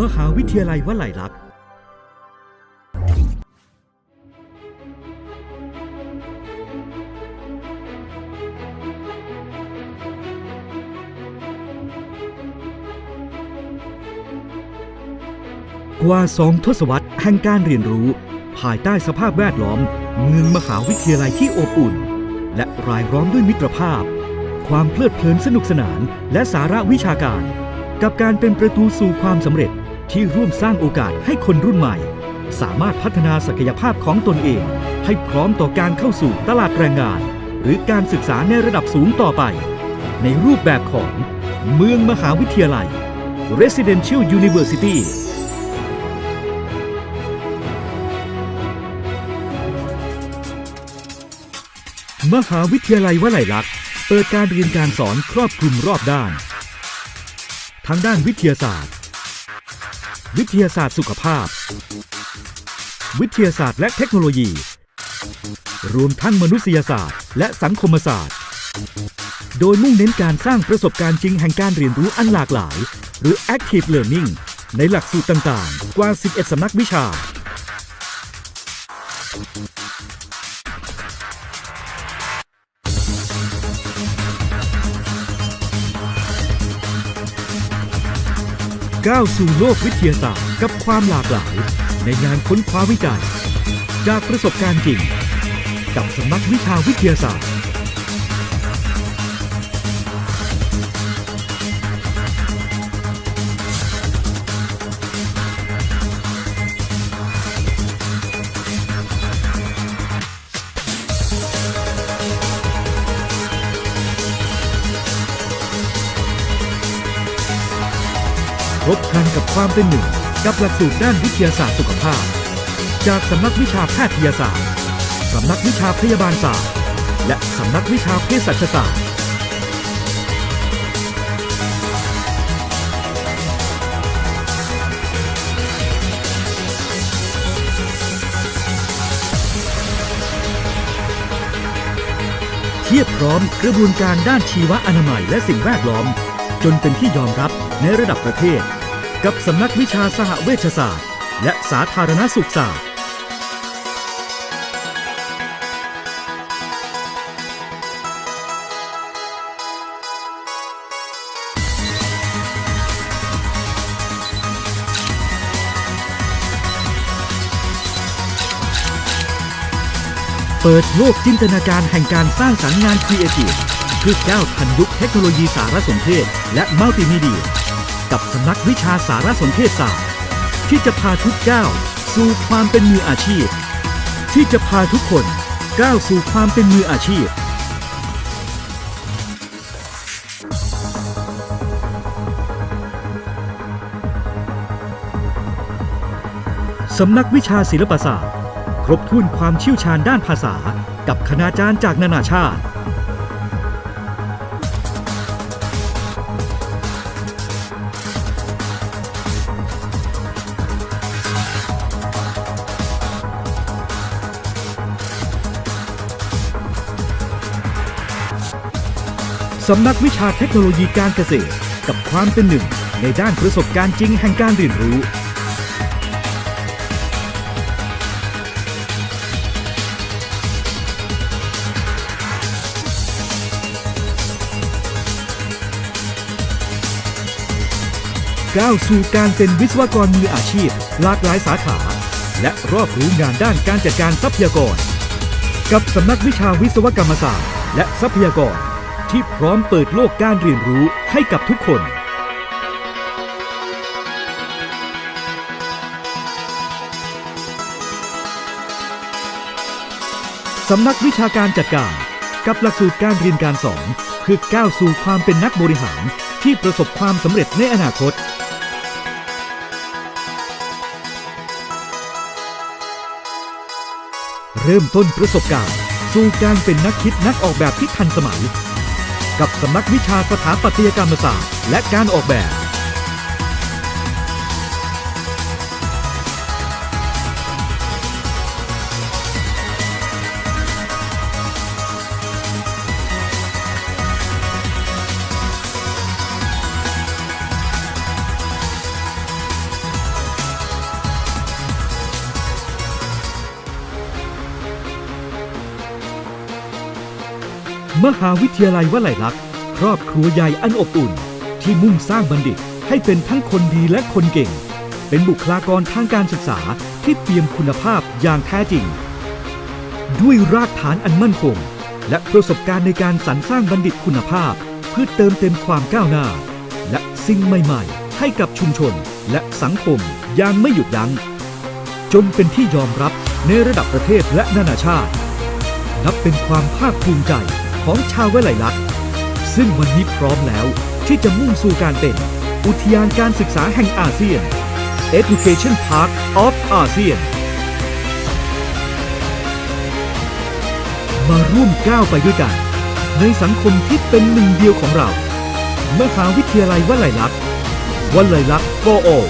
มหาวิทยาลัยวลัยลักษณ์กว่าสองทศวรรษแห่งการเรียนรู้ ภายใต้สภาพแวดล้อม เมืองมหาวิทยาลัยที่อบอุ่น และรายล้อมด้วยมิตรภาพ ความเพลิดเพลินสนุกสนาน และสาระวิชาการ กับการเป็นประตูสู่ความสำเร็จ ที่ร่วมสร้างโอกาสให้คนรุ่นใหม่ สามารถพัฒนาศักยภาพของตนเอง ให้พร้อมต่อการเข้าสู่ตลาดแรงงาน หรือการศึกษาในระดับสูงต่อไป ในรูปแบบของเมืองมหาวิทยาลัย Residential University มหาวิทยาลัยวลัยลักษณ์เปิดการเรียนการสอนครอบคลุมรอบด้าน ทั้งด้านวิทยาศาสตร์ วิทยาศาสตร์สุขภาพ วิทยาศาสตร์และเทคโนโลยี รวมทั้งมนุษยศาสตร์ และสังคมศาสตร์ โดยมุ่งเน้นการสร้างประสบการณ์จริงแห่งการเรียนรู้อันหลากหลาย หรือ Active Learning ในหลักสูตรต่างๆ กว่า 11 สำนักวิชา ก้าวสู่โลกวิทยาศาสตร์กับความหลากหลาย ในงานค้นคว้าวิจัย จากประสบการณ์จริง กับสำนักวิชาวิทยาศาสตร์ ครบครันกับความเป็นหนึ่ง กับหลักสูตรด้านวิทยาศาสตร์สุขภาพ จากสำนักวิชาแพทยศาสตร์สำนักวิชาพยาบาลศาสตร์ และสำนักวิชาเภสัชศาสตร์เทียบพร้อมกระบวนการด้านชีวอนามัยและสิ่งแวดล้อม จนเป็นที่ยอมรับในระดับประเทศ กับสำนักวิชาสหเวชศาสตร์ และสาธารณสุขศาสตร์ เปิดโลกจินตนาการแห่งการสร้างสรรค์งานครีเอทีฟ เพื่อก้าวทันยุคเทคโนโลยีสารสนเทศ และมัลติมีเดีย กับสำนักวิชาสารสนเทศศาสตร์ ที่จะพาทุกก้าวสู่ความเป็นมืออาชีพ ที่จะพาทุกคนก้าวสู่ความเป็นมืออาชีพ สำนักวิชาศิลปศาสตร์ ครบถ้วนความเชี่ยวชาญด้านภาษา กับคณาจารย์จากนานาชาติ สำนักวิชาเทคโนโลยีการเกษตร กับความเป็นหนึ่งในด้านประสบการณ์จริงแห่งการเรียนรู้ ก้าวสู่การเป็นวิศวกรมืออาชีพ หลากหลายสาขา และรอบรู้งานด้านการจัดการทรัพยากร กับสำนักวิชาวิศวกรรมศาสตร์ และทรัพยากร ที่พร้อมเปิดโลกการเรียนรู้ให้กับทุกคน สำนักวิชาการจัดการ กับหลักสูตรการเรียนการสอนเพื่อก้าวสู่ความเป็นนักบริหารที่ประสบความสำเร็จในอนาคตเริ่มต้นประสบการณ์ สู่การเป็นนักคิดนักออกแบบที่ทันสมัย กับสำนักวิชาสถาปัตยกรรมศาสตร์ และการออกแบบ มหาวิทยาลัยวลัยลักษณ์ครอบครัวใหญ่อันอบอุ่น ที่มุ่งสร้างบัณฑิตให้เป็นทั้งคนดีและคนเก่ง เป็นบุคลากรทางการศึกษาที่เตรียมคุณภาพอย่างแท้จริง ด้วยรากฐานอันมั่นคง และประสบการณ์ในการสรรสร้างบัณฑิตคุณภาพ เพื่อเติมเต็มความก้าวหน้า และสิ่งใหม่ๆ ให้กับชุมชนและสังคมอย่างไม่หยุดยัง้งจนเป็นที่ยอมรับในระดับประเทศและนานาชาติ นับเป็นความภาคภูมิใจ ของชาววลัยลักษณ์ซึ่งวันนี้พร้อมแล้วที่จะมุ่งสู่การเป็น อุทยานการศึกษาแห่งอาเซียน Education Park of ASEAN มาร่วมก้าวไปด้วยกัน ในสังคมที่เป็นหนึ่งเดียวของเรา มหาวิทยาลัยวลัยลักษณ์วลัยลักษณ์ for all